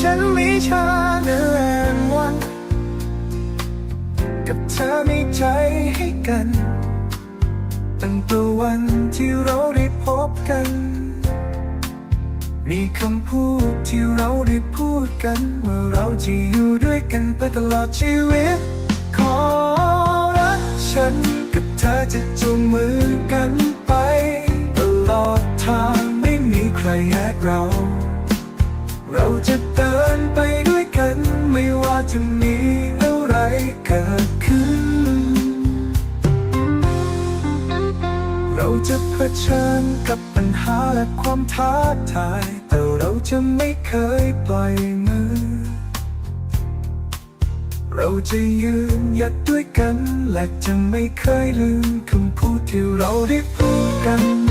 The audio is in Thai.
ฉันมีชาในแรงวัน กับเธอมีใจให้กัน ตั้งแต่วันที่เราได้พบกัน มีคำพูดที่เราได้พูดกันว่าเราจะอยู่ด้วยกันไปตลอดชีวิต ขอรักฉันกับเธอจะจูงมือกันไป ตลอดทางไม่มีใครแยกเรา เราจะเดินไปด้วยกัน ไม่ว่าจะมีอะไรเกิดขึ้น เราจะเผชิญกับปัญหาและความท้าทาย แต่เราจะไม่เคยปล่อยมือ เราจะยืนหยัดด้วยกัน และจะไม่เคยลืมคำพูดที่เราได้พูดกัน